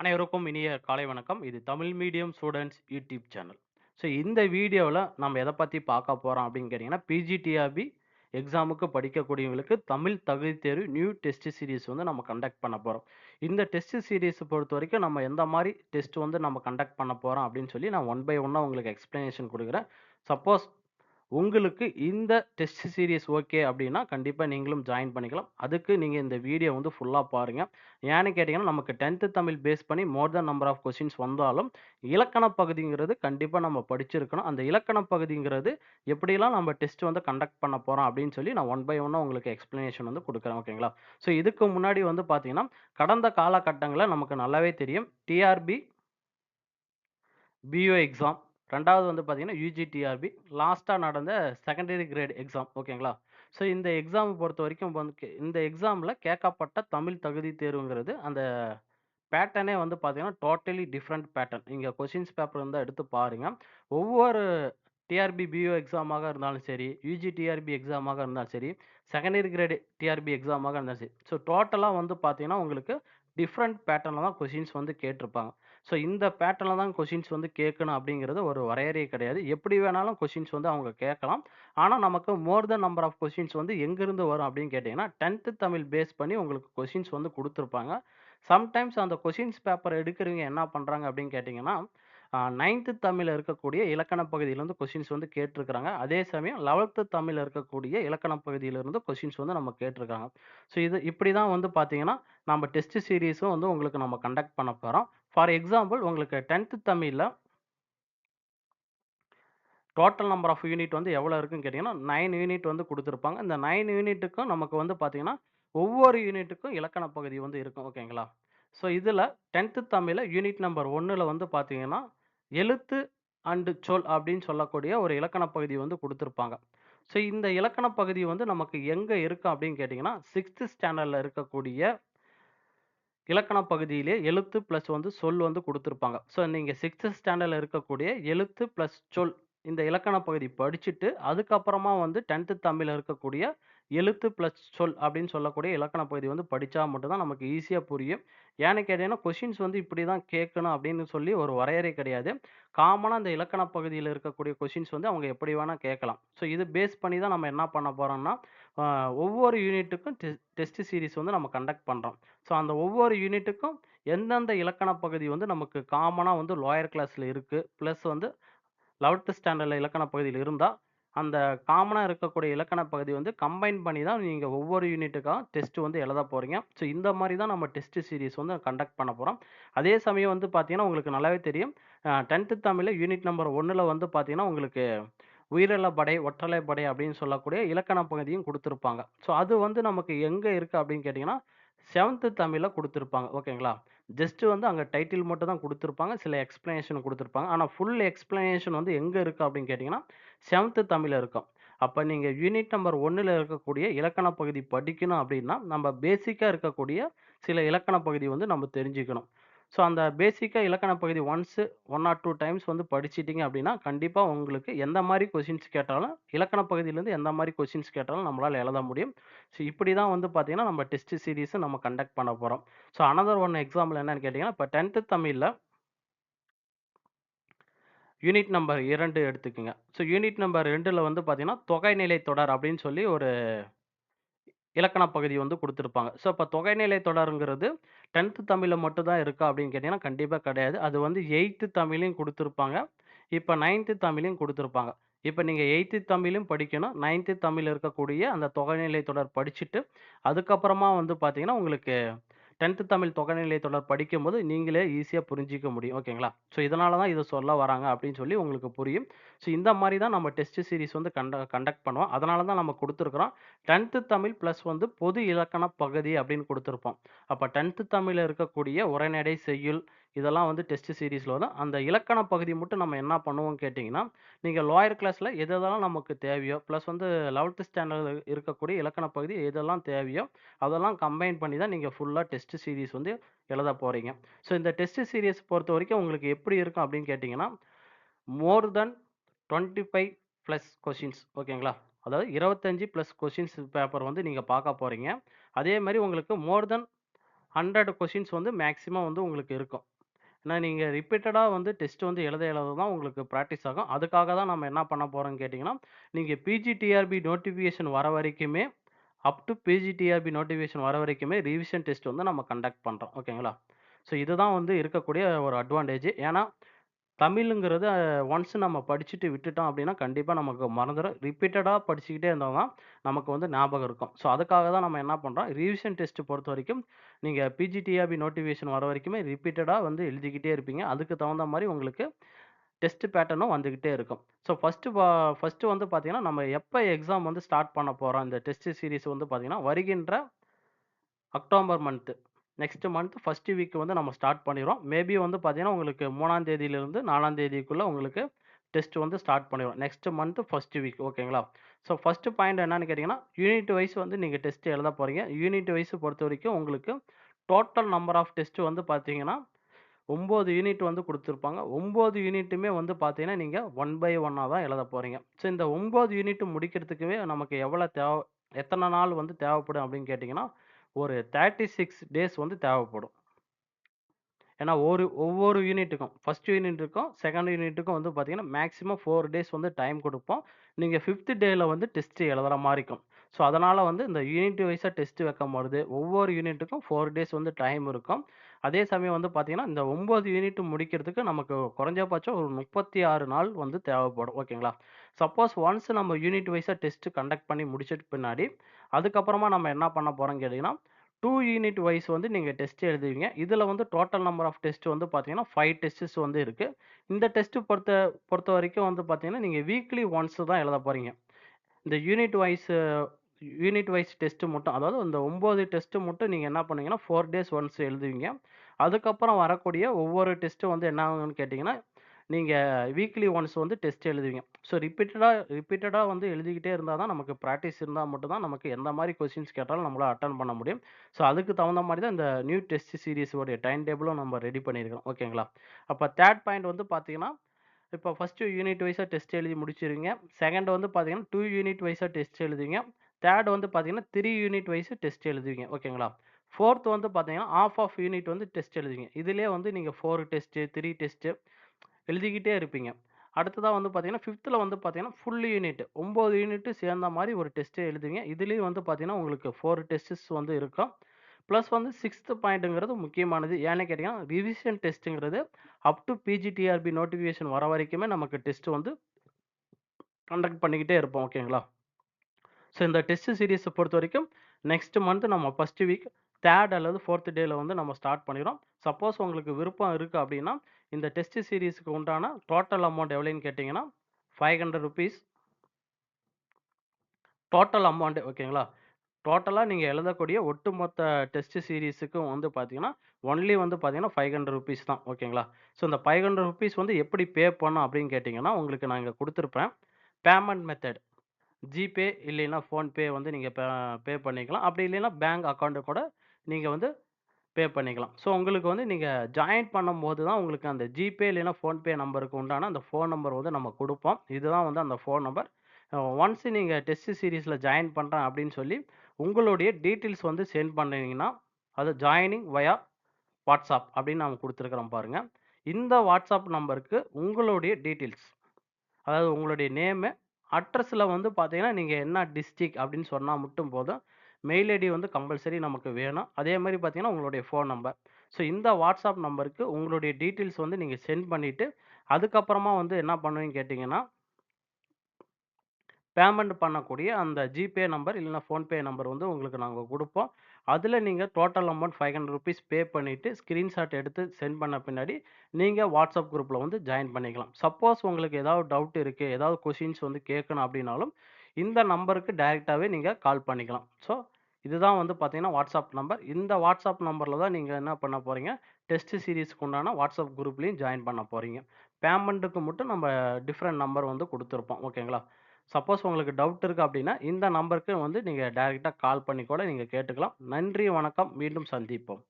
அனைவருக்கும் இனிய காலை வணக்கம். இது Tamil medium students YouTube channel. So இந்த வீடியோவில் நம்ம எதை பற்றி பார்க்க போகிறோம் அப்படின்னு கேட்டிங்கன்னா பிஜிடிஆர்பி எக்ஸாமுக்கு படிக்கக்கூடியவங்களுக்கு தமிழ் தகுதி தேர்வு நியூ டெஸ்ட் சீரிஸ் வந்து நம்ம கண்டக்ட் பண்ண போகிறோம் இந்த டெஸ்ட் பொறுத்த வரைக்கும் நம்ம எந்த மாதிரி டெஸ்ட் வந்து நம்ம கண்டக்ட் பண்ண போகிறோம் அப்படின்னு சொல்லி நான் ஒன் பை ஒன்னாக உங்களுக்கு எக்ஸ்ப்ளனேஷன் கொடுக்குறேன் சப்போஸ் உங்களுக்கு இந்த டெஸ்ட் சீரிஸ் ஓகே அப்படின்னா, கண்டிப்பாக நீங்களும் ஜாயின் பண்ணிக்கலாம். அதுக்கு நீங்கள் இந்த வீடியோ வந்து ஃபுல்லாக பாருங்க. ஏன்னு கேட்டிங்கன்னா நமக்கு 10த் தமிழ் பேஸ் பண்ணி more than number of questions வந்தாலும், இலக்கண பகுதிங்கிறது கண்டிப்பாக நம்ம படிச்சிருக்கணும். அந்த இலக்கண பகுதிங்கிறது எப்படிலாம் நம்ம டெஸ்ட் வந்து கண்டக்ட் பண்ண போகிறோம் அப்படின்னு சொல்லி நான் ஒன் பை ஒன்னாக உங்களுக்கு எக்ஸ்ப்ளனேஷன் வந்து கொடுக்குறேன் ஓகேங்களா? ஸோ இதுக்கு முன்னாடி வந்து பார்த்தீங்கன்னா, கடந்த காலகட்டங்களில் நமக்கு நல்லாவே தெரியும். டிஆர்பி பிஓ எக்ஸாம் ரெண்டாவது வந்து பார்த்தீங்கன்னா, யூஜிடிஆர்பி லாஸ்ட்டாக நடந்த செகண்டரி கிரேட் எக்ஸாம் ஓகேங்களா? ஸோ இந்த எக்ஸாம் பொறுத்தவரைக்கும் வந்து இந்த எக்ஸாமில் கேட்கப்பட்ட தமிழ் தகுதி தேர்வுங்கிறது அந்த பேட்டர்னே வந்து பார்த்தீங்கன்னா, டோட்டலி டிஃப்ரெண்ட் பேட்டர்ன். இங்கே கொஷின்ஸ் பேப்பர் இருந்தால் எடுத்து பாருங்க. ஒவ்வொரு டிஆர்பி பிஓ எக்ஸாமாக இருந்தாலும் சரி, யூஜி டிஆர்பி எக்ஸாமாக இருந்தாலும் சரி, செகண்டரி கிரேடு டிஆர்பி எக்ஸாமாக இருந்தாலும் சரி. ஸோ டோட்டலாக வந்து பார்த்தீங்கன்னா, உங்களுக்கு டிஃப்ரெண்ட் பேட்டர்னில் தான் கொஷின்ஸ் வந்து கேட்டிருப்பாங்க. ஸோ இந்த பேட்டர்னில் தான் கொஷின்ஸ் வந்து கேட்கணும் அப்படிங்கிறது ஒரு வரையறையே கிடையாது. எப்படி வேணாலும் கொஷின்ஸ் வந்து அவங்க கேட்கலாம். ஆனால் நமக்கு more than number of questions வந்து எங்கேருந்து வரும் அப்படின்னு கேட்டிங்கன்னா டென்த்து தமிழ் பேஸ் பண்ணி உங்களுக்கு கொஷின்ஸ் வந்து கொடுத்துருப்பாங்க சம்டைம்ஸ் அந்த கொஷின்ஸ் பேப்பர் எடுக்கிறவங்க என்ன பண்ணுறாங்க அப்படின்னு கேட்டிங்கன்னா நைன்த்து தமிழில் இருக்கக்கூடிய இலக்கண பகுதியிலேருந்து கொஷின்ஸ் வந்து கேட்டிருக்கிறாங்க அதே சமயம் லெவல்த்து தமிழில் இருக்கக்கூடிய இலக்கண பகுதியிலிருந்து கொஷின்ஸ் வந்து நம்ம கேட்டிருக்காங்க. ஸோ இது இப்படி தான் வந்து பார்த்தீங்கன்னா, நம்ம டெஸ்ட் சீரிஸும் வந்து உங்களுக்கு நம்ம கண்டக்ட் பண்ண போகிறோம் ஃபார் எக்ஸாம்பிள் உங்களுக்கு டென்த்து தமிழில் டோட்டல் நம்பர் ஆஃப் யூனிட் வந்து எவ்வளோ இருக்குன்னு கேட்டிங்கன்னா நைன் யூனிட் வந்து கொடுத்துருப்பாங்க இந்த நைன் யூனிட்டுக்கும் நமக்கு வந்து பார்த்திங்கன்னா ஒவ்வொரு யூனிட்டுக்கும் இலக்கண பகுதி வந்து இருக்கும். ஓகேங்களா? ஸோ இதில் டென்த்து தமிழில் யூனிட் நம்பர் ஒன்றில் வந்து பார்த்தீங்கன்னா, எழுத்து அண்டு சொல் அப்படின்னு சொல்லக்கூடிய ஒரு இலக்கண பகுதி வந்து கொடுத்துருப்பாங்க. ஸோ இந்த இலக்கண பகுதி வந்து நமக்கு எங்கே இருக்குது அப்படின்னு கேட்டிங்கன்னா சிக்ஸ்த்து ஸ்டாண்டர்டில் இருக்கக்கூடிய இலக்கண பகுதியிலே எழுத்து ப்ளஸ் வந்து சொல் வந்து கொடுத்துருப்பாங்க. ஸோ நீங்கள் சிக்ஸ்த்து ஸ்டாண்டர்டில் இருக்கக்கூடிய எழுத்து ப்ளஸ் சொல் இந்த இலக்கண பகுதி படிச்சுட்டு, அதுக்கப்புறமா வந்து டென்த்து தமிழில் இருக்கக்கூடிய எழுத்து ப்ளஸ் சொல் அப்படின்னு சொல்லக்கூடிய இலக்கண பகுதி வந்து படித்தா மட்டும்தான் நமக்கு ஈஸியாக புரியும். ஏன்னு கேட்டீங்கன்னா, கொஷின்ஸ் வந்து இப்படி தான் கேட்கணும் அப்படின்னு சொல்லி ஒரு வரையறை கிடையாது. காமனாக அந்த இலக்கண பகுதியில் இருக்கக்கூடிய கொஷின்ஸ் வந்து அவங்க எப்படி வேணால் கேட்கலாம். ஸோ இது பேஸ் பண்ணி தான் நம்ம என்ன பண்ண போகிறோம்னா ஒவ்வொரு யூனிட்டுக்கும் டெஸ்ட் சீரிஸ் வந்து நம்ம கண்டக்ட் பண்ணுறோம் ஸோ அந்த ஒவ்வொரு யூனிட்டுக்கும் எந்தெந்த இலக்கண பகுதி வந்து நமக்கு காமனாக வந்து லோயர் கிளாஸில் இருக்குது ப்ளஸ் வந்து லெவல்த்து ஸ்டாண்டர்டில் இலக்கண பகுதியில் இருந்தால் அந்த காமனாக இருக்கக்கூடிய இலக்கண பகுதி வந்து கம்பைன் பண்ணி தான் நீங்கள் ஒவ்வொரு யூனிட்டுக்காக டெஸ்ட் வந்து எழுத போகிறீங்க ஸோ இந்த மாதிரி தான் நம்ம டெஸ்ட் சீரிஸ் வந்து கண்டக்ட் பண்ண போகிறோம் அதே சமயம் வந்து பார்த்தீங்கன்னா, உங்களுக்கு நல்லாவே தெரியும். டென்த்து தமிழில் யூனிட் நம்பர் ஒன்றில் வந்து பார்த்தீங்கன்னா, உங்களுக்கு உயிரிழப்படை, ஒற்றலைப்படை அப்படின்னு சொல்லக்கூடிய இலக்கண பகுதியும் கொடுத்துருப்பாங்க ஸோ அது வந்து நமக்கு எங்கே இருக்குது அப்படின்னு கேட்டிங்கன்னா செவன்த்து தமிழில் கொடுத்துருப்பாங்க ஓகேங்களா? ஜஸ்ட் வந்து அங்க டைட்டில் மட்டும் தான் கொடுத்துருப்பாங்க சில எக்ஸ்பிளனேஷன் கொடுத்துருப்பாங்க ஆனா ஃபுல் எக்ஸ்ப்ளனேஷன் வந்து எங்க இருக்கு அப்படின்னு கேட்டீங்கன்னா, 7த் தமிழ்ல இருக்கும். அப்போ நீங்கள் யூனிட் நம்பர் ஒன்றில் இருக்கக்கூடிய இலக்கண பகுதி படிக்கணும் அப்படின்னா, நம்ம பேசிக்காக இருக்கக்கூடிய சில இலக்கண பகுதி வந்து நம்ம தெரிஞ்சுக்கணும். ஸோ அந்த பேசிக்காக இலக்கண பகுதி once one or two times வந்து படிச்சிட்டிங்க அப்படின்னா, கண்டிப்பாக உங்களுக்கு எந்த மாதிரி கொஷின்ஸ் கேட்டாலும், இலக்கண பகுதியிலேருந்து எந்த மாதிரி கொஷின்ஸ் கேட்டாலும் நம்மளால் எழுத முடியும். ஸோ இப்படி தான் வந்து பார்த்திங்கன்னா நம்ம டெஸ்ட் சீரீஸும் நம்ம கண்டக்ட் பண்ண போகிறோம் ஸோ அனதர் ஒன் எக்ஸாம்பிள் என்னன்னு கேட்டிங்கன்னா இப்போ டென்த்து தமிழில் யூனிட் நம்பர் இரண்டு எடுத்துக்கோங்க ஸோ யூனிட் நம்பர் ரெண்டில் வந்து பார்த்தீங்கன்னா, தொகைநிலை தொடர் அப்படின்னு சொல்லி ஒரு இலக்கண பகுதி வந்து கொடுத்துருப்பாங்க ஸோ இப்போ தொகைநிலை தொடருங்கிறது டென்த்து தமிழில் மட்டும் தான் இருக்கா அப்படின்னு கேட்டிங்கன்னா கண்டிப்பாக கிடையாது. அது வந்து எயித்து தமிழையும் கொடுத்துருப்பாங்க இப்போ நைன்த்து தமிழையும் கொடுத்துருப்பாங்க இப்போ நீங்கள் எயித்து தமிழும் படிக்கணும். நைன்த்து தமிழ் இருக்கக்கூடிய அந்த தொகைநிலை தொடர் படிச்சுட்டு, அதுக்கப்புறமா வந்து பார்த்தீங்கன்னா, உங்களுக்கு 10த் தமிழ் தொகைநிலை தொடர் படிக்கும்போது நீங்களே ஈஸியாக புரிஞ்சிக்க முடியும். ஓகேங்களா? ஸோ இதனால தான் இதை சொல்ல வராங்க அப்படின்னு சொல்லி உங்களுக்கு புரியும். ஸோ இந்த மாதிரி தான் நம்ம டெஸ்ட் சீரிஸ் வந்து கண்ட கண்டக்ட் பண்ணுவோம். அதனால தான் நம்ம கொடுத்துருக்குறோம் டென்த்து தமிழ் ப்ளஸ் வந்து பொது இலக்கண பகுதி அப்படின்னு கொடுத்துருப்போம் அப்போ டென்த்து தமிழில் இருக்கக்கூடிய உரைநடை, செய்யுள் இதெல்லாம் வந்து டெஸ்ட் சீரீஸில் வரும். அந்த இலக்கண பகுதி மட்டும் நம்ம என்ன பண்ணுவோம்னு கேட்டிங்கன்னா நீங்கள் லோயர் கிளாஸில் எதெல்லாம் நமக்கு தேவையோ, ப்ளஸ் வந்து லெவல்த்து ஸ்டாண்டர்டில் இருக்கக்கூடிய இலக்கண பகுதி எதெல்லாம் தேவையோ, அதெல்லாம் கம்பைன் பண்ணி தான் நீங்கள் ஃபுல்லாக டெஸ்ட் சீரீஸ் வந்து எழுத போகிறீங்க ஸோ இந்த டெஸ்ட் பொறுத்த வரைக்கும் உங்களுக்கு எப்படி இருக்கும் அப்படின்னு கேட்டிங்கன்னா more than twenty five plus questions ஓகேங்களா? அதாவது இருபத்தஞ்சி ப்ளஸ் கொஷின்ஸ் பேப்பர் வந்து நீங்கள் பார்க்க போகிறீங்க அதே மாதிரி உங்களுக்கு மோர் தென் ஹண்ட்ரட் கொஷின்ஸ் வந்து மேக்ஸிமம் வந்து உங்களுக்கு இருக்கும். ஏன்னா நீங்க ரிப்பீட்டடா வந்து டெஸ்ட் வந்து எழுத எழுத தான் உங்களுக்கு ப்ராக்டிஸ் ஆகும். அதுக்காக தான் நம்ம என்ன பண்ண போறோம்னு கேட்டிங்கன்னா நீங்க பிஜிடிஆர்பி நோட்டிஃபிகேஷன் வர வரைக்குமே, அப் டு பிஜிடிஆர்பி நோட்டிஃபிகேஷன் வர வரைக்குமே ரிவிஷன் டெஸ்ட் வந்து நம்ம கண்டக்ட் பண்ணுறோம் ஓகேங்களா? ஸோ இதுதான் வந்து இருக்கக்கூடிய ஒரு அட்வான்டேஜ். ஏன்னா தமிழுங்கிறது ஒன்ஸ் நம்ம படிச்சுட்டு விட்டுட்டோம் அப்படின்னா, கண்டிப்பா நமக்கு மறந்துடும் ரிப்பீட்டடா படிச்சுக்கிட்டே இருந்தால் தான் நமக்கு வந்து ஞாபகம் இருக்கும். ஸோ அதுக்காக தான் நம்ம என்ன பண்றோம், ரிவிஷன் டெஸ்ட் பொறுத்தவரைக்கும் நீங்க பிஜிடிஆபி நோட்டிஃபிகேஷன் வர வரைக்குமே ரிப்பீட்டடா வந்து எழுதிக்கிட்டே இருப்பீங்க. அதுக்கு தகுந்த மாதிரி உங்களுக்கு டெஸ்ட் பேட்டர்னும் வந்துக்கிட்டே இருக்கும். ஸோ ஃபஸ்ட்டு ஃபஸ்ட்டு ஃபர்ஸ்ட்டு வந்து பார்த்தீங்கன்னா, நம்ம எப்போ எக்ஸாம் வந்து ஸ்டார்ட் பண்ண போகிறோம் இந்த டெஸ்ட் சீரிஸ் வந்து பார்த்தீங்கன்னா, வருகின்ற October month next month first week வந்து நம்ம ஸ்டார்ட் பண்ணிடுறோம். மேபி வந்து பார்த்தீங்கன்னா, உங்களுக்கு மூணாம் தேதியிலிருந்து நாலாம் தேதிக்குள்ளே உங்களுக்கு டெஸ்ட் வந்து ஸ்டார்ட் பண்ணிடுவோம் நெக்ஸ்ட் மந்த் ஃபர்ஸ்ட் வீக் ஓகேங்களா? ஸோ ஃபஸ்ட்டு பாயிண்ட் என்னன்னு கேட்டிங்கன்னா யூனிட் வைஸ் வந்து நீங்கள் டெஸ்ட் எழுத போகிறீங்க யூனிட் வைஸ் பொறுத்த வரைக்கும் உங்களுக்கு டோட்டல் நம்பர் ஆஃப் டெஸ்ட் வந்து பார்த்தீங்கன்னா, ஒம்பது யூனிட் வந்து கொடுத்துருப்பாங்க. ஒம்பது யூனிட்டுமே வந்து பார்த்தீங்கன்னா, நீங்கள் ஒன் பை ஒன்னாக தான் எழுத போகிறீங்க ஸோ இந்த ஒம்பது யூனிட் முடிக்கிறதுக்குவே நமக்கு எவ்வளோ தேவை எத்தனை நாள் வந்து தேவைப்படும் அப்படின்னு கேட்டிங்கன்னா ஒரு 36 டேஸ் வந்து தேவைப்படும். ஏன்னா ஒரு ஒவ்வொரு யூனிட்டுக்கும் ஃபர்ஸ்ட் யூனிட்டுக்கும், செகண்ட் யூனிட்டுக்கும் வந்து பார்த்தீங்கன்னா, மேக்ஸிமம் ஃபோர் டேஸ் வந்து டைம் கொடுப்போம் நீங்கள் ஃபிஃப்த் டேயில் வந்து டெஸ்ட் எழுதுகிற மாதிரி இருக்கும். ஸோ அதனால் வந்து இந்த யூனிட் வைஸாக டெஸ்ட் வைக்கும்பொழுது, ஒவ்வொரு யூனிட்டுக்கும் ஃபோர் டேஸ் வந்து டைம் இருக்கும். அதே சமயம் வந்து பார்த்தீங்கன்னா, இந்த ஒம்பது யூனிட் முடிக்கிறதுக்கு நமக்கு குறைஞ்சபட்சம் ஒரு 36 நாள் வந்து தேவைப்படும். ஓகேங்களா? சப்போஸ் ஒன்ஸ் நம்ம யூனிட் வைஸாக டெஸ்ட்டு கண்டக்ட் பண்ணி முடிச்சிட்டு பின்னாடி, அதுக்கப்புறமா நம்ம என்ன பண்ண போகிறோம்னு கேட்டிங்கன்னா டூ யூனிட் வைஸ் வந்து நீங்கள் டெஸ்ட் எழுதுவீங்க. இதில் வந்து டோட்டல் நம்பர் ஆஃப் டெஸ்ட் வந்து பார்த்தீங்கன்னா, ஃபைவ் டெஸ்ட்ஸ் வந்து இருக்குது இந்த டெஸ்ட்டு பொறுத்த பொறுத்த வரைக்கும் வந்து பார்த்தீங்கன்னா, நீங்கள் வீக்லி ஒன்ஸ் தான் எழுத போகிறீங்க இந்த unit wise unit wise test மட்டும் அதாவது இந்த ஒம்பது டெஸ்ட்டு மட்டும் நீங்கள் என்ன பண்ணுவீங்கன்னா, ஃபோர் டேஸ் ஒன்ஸ் எழுதுவீங்க. அதுக்கப்புறம் வரக்கூடிய ஒவ்வொரு டெஸ்ட்டும் வந்து என்ன ஆகும்னு கேட்டிங்கன்னா நீங்கள் வீக்லி ஒன்ஸ் வந்து டெஸ்ட் எழுதுவீங்க. ஸோ ரிப்பீட்டடாக ரிப்பீட்டடாக வந்து எழுதிக்கிட்டே இருந்தால் தான் நமக்கு ப்ராக்டிஸ் இருந்தால் மட்டும்தான் நமக்கு எந்த மாதிரி கொஸ்டின்ஸ் கேட்டாலும் நம்மளால் அட்டன் பண்ண முடியும். ஸோ அதுக்கு தகுந்த மாதிரி தான் இந்த நியூ டெஸ்ட் சீரீஸோடைய டைம் டேபிளும் நம்ம ரெடி பண்ணியிருக்கோம் ஓகேங்களா? அப்போ தேர்ட் பாயிண்ட் வந்து பார்த்தீங்கன்னா, இப்போ ஃபஸ்ட்டு யூனிட் வைஸாக டெஸ்ட் எழுதி முடிச்சிருவீங்க. செகண்ட் வந்து பார்த்தீங்கன்னா, டூ யூனிட் வைஸாக டெஸ்ட் எழுதுவீங்க. தேர்ட் வந்து பார்த்தீங்கன்னா, த்ரீ யூனிட் வைஸ் டெஸ்ட் எழுதுவீங்க. ஓகேங்களா? ஃபோர்த் வந்து பார்த்தீங்கன்னா, ஆஃப் ஆஃப் யூனிட் வந்து டெஸ்ட் எழுதுவீங்க. இதிலே வந்து நீங்கள் ஃபோர் டெஸ்ட்டு த்ரீ டெஸ்ட்டு எழுதிக்கிட்டே இருப்பீங்க. அடுத்ததாக வந்து பார்த்தீங்கன்னா, ஃபிஃப்த்தில் வந்து பார்த்தீங்கன்னா, ஃபுல் யூனிட் ஒம்பது யூனிட்டு சேர்ந்த மாதிரி ஒரு டெஸ்ட்டு எழுதுவீங்க. இதுலேயும் வந்து பார்த்தீங்கன்னா, உங்களுக்கு ஃபோர் டெஸ்ட்ஸ் வந்து இருக்கும். ப்ளஸ் வந்து சிக்ஸ்த்து பாயிண்ட்டுங்கிறது முக்கியமானது. ஏன்னு கேட்டீங்கன்னா, ரிவிஷன் டெஸ்ட்டுங்கிறது அப் டு பிஜிடிஆர்பி நோட்டிஃபிகேஷன் வர வரைக்குமே நமக்கு டெஸ்ட்டு வந்து கண்டக்ட் பண்ணிக்கிட்டே இருப்போம். ஓகேங்களா? ஸோ இந்த டெஸ்ட் பொறுத்த வரைக்கும் நெக்ஸ்ட் மந்த் நம்ம ஃபர்ஸ்ட் வீக் தேர்ட் அல்லது ஃபோர்த்து டேயில் வந்து நம்ம ஸ்டார்ட் பண்ணிடுறோம் சப்போஸ் உங்களுக்கு விருப்பம் இருக்குது அப்படின்னா, இந்த டெஸ்ட் சீரீஸுக்கு உண்டான டோட்டல் அமௌண்ட் எவ்வளோன்னு கேட்டிங்கன்னா five hundred rupees total amount ஓகேங்களா? டோட்டலாக நீங்கள் எழுதக்கூடிய ஒட்டுமொத்த டெஸ்ட் சீரிஸுக்கும் வந்து பார்த்தீங்கன்னா, ஒன்லி வந்து பார்த்தீங்கன்னா, ₹500 தான். ஓகேங்களா? ஸோ இந்த ₹500 வந்து எப்படி பே பண்ணோம் அப்படின்னு கேட்டிங்கன்னா உங்களுக்கு நான் இங்கே கொடுத்துருப்பேன் பேமெண்ட் மெத்தட் ஜிபே இல்லைன்னா ஃபோன்பே வந்து நீங்கள் பே பே பண்ணிக்கலாம். அப்படி இல்லைன்னா பேங்க் அக்கௌண்ட்டு கூட நீங்கள் வந்து பே பண்ணிக்கலாம். ஸோ உங்களுக்கு வந்து நீங்கள் ஜாயின் பண்ணும்போது தான் உங்களுக்கு அந்த ஜிபே இல்லைன்னா ஃபோன்பே நம்பருக்கு உண்டான அந்த ஃபோன் நம்பர் வந்து நம்ம கொடுப்போம் இதுதான் வந்து அந்த ஃபோன் நம்பர். ஒன்ஸ் நீங்கள் டெஸ்ட் சீரீஸில் ஜாயின் பண்ணுறேன் அப்படின்னு சொல்லி, உங்களுடைய டீட்டெயில்ஸ் வந்து சென்ட் பண்ணீங்கன்னா, அது ஜாயினிங் வயா வாட்ஸ்அப் அப்படின்னு நம்ம கொடுத்துருக்குறோம் பாருங்க. இந்த வாட்ஸ்அப் நம்பருக்கு உங்களுடைய டீட்டெயில்ஸ் அதாவது உங்களுடைய நேமு, அட்ரஸில் வந்து பார்த்தீங்கன்னா, நீங்கள் என்ன டிஸ்ட்ரிக் அப்படின்னு சொன்னால் மட்டும் போதும். மெயில் ஐடி வந்து கம்பல்சரி நமக்கு வேணும். அதே மாதிரி பார்த்தீங்கன்னா, உங்களுடைய ஃபோன் நம்பர். ஸோ இந்த வாட்ஸ்அப் நம்பருக்கு உங்களுடைய டீட்டெயில்ஸ் வந்து நீங்கள் சென்ட் பண்ணிவிட்டு அதுக்கப்புறமா வந்து என்ன பண்ணுவீங்கன்னு கேட்டிங்கன்னா பேமெண்ட் பண்ணக்கூடிய அந்த ஜிபே நம்பர் இல்லைன்னா ஃபோன்பே நம்பர் வந்து உங்களுக்கு நாங்கள் கொடுப்போம் அதில் நீங்கள் டோட்டல் அமௌண்ட் ₹500 பே பண்ணிவிட்டு ஸ்க்ரீன்ஷாட் எடுத்து சென்ட் பண்ண பின்னாடி, நீங்கள் வாட்ஸ்அப் குரூப்பில் வந்து ஜாயின் பண்ணிக்கலாம். சப்போஸ் உங்களுக்கு ஏதாவது டவுட் இருக்குது ஏதாவது கொஷின்ஸ் வந்து கேட்கணும் அப்படின்னாலும், இந்த நம்பருக்கு டைரெக்டாகவே நீங்கள் கால் பண்ணிக்கலாம். ஸோ இதுதான் வந்து பார்த்தீங்கன்னா, வாட்ஸ்அப் நம்பர். இந்த வாட்ஸ்அப் நம்பரில் தான் நீங்கள் என்ன பண்ண போகிறீங்க டெஸ்ட் சீரிஸ்க்கு உண்டான வாட்ஸ்அப் குரூப்லேயும் ஜாயின் பண்ண போகிறீங்க பேமெண்ட்டுக்கு மட்டும் நம்ம டிஃப்ரெண்ட் நம்பர் வந்து கொடுத்துருப்போம் ஓகேங்களா? சப்போஸ் உங்களுக்கு டவுட் இருக்கு அப்படின்னா, இந்த நம்பருக்கு வந்து நீங்கள் டேரெக்டாக கால் பண்ணி கூட நீங்கள் கேட்டுக்கலாம். நன்றி, வணக்கம். மீண்டும் சந்திப்போம்.